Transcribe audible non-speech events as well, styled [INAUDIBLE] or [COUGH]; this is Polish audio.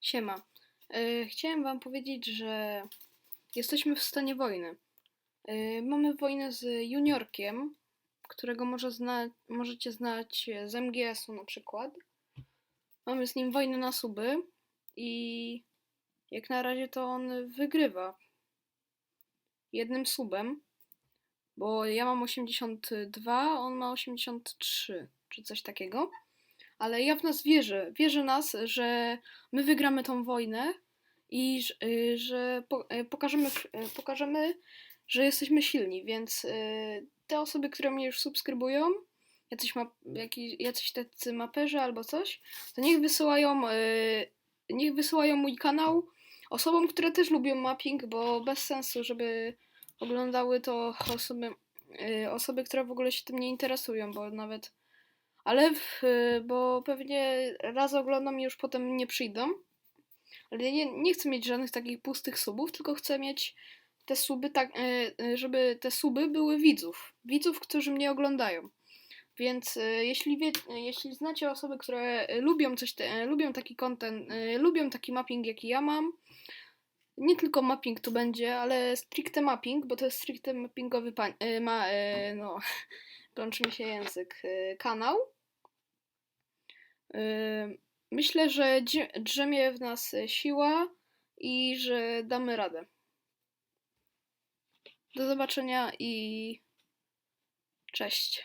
Siema. E, Chciałem wam powiedzieć, że jesteśmy w stanie wojny. E, Mamy wojnę z Juniorkiem, którego może zna możecie znać z MGS-u na przykład. Mamy z nim wojnę na suby i jak na razie to on wygrywa jednym subem, bo ja mam 82, on ma 83 czy coś takiego. Ale ja w nas wierzę. Wierzę nas, że my wygramy tą wojnę i y, że y, pokażemy, y, pokażemy, że jesteśmy silni. Więc te osoby, które mnie już subskrybują, jacyś, ma, jakiś, jacyś tacy maperzy albo coś, to niech wysyłają, niech wysyłają mój kanał osobom, które też lubią mapping, bo bez sensu, żeby oglądały to osoby, osoby, które w ogóle się tym nie interesują, bo nawet ale w, bo pewnie raz oglądam i już potem nie przyjdą. Ale nie, nie chcę mieć żadnych takich pustych subów, tylko chcę mieć te suby tak, e, e, żeby te suby były widzów. Widzów, którzy mnie oglądają. Więc e, jeśli, wie, jeśli znacie osoby, które lubią coś, te, lubią taki content, lubią taki mapping, jaki ja mam, nie tylko mapping tu będzie, ale stricte mapping, bo to jest stricte mappingowy pan, ma, no, [LAUGHS] plączy mi się język, kanał. Myślę, że drzemie w nas siła i że damy radę. Do zobaczenia i cześć.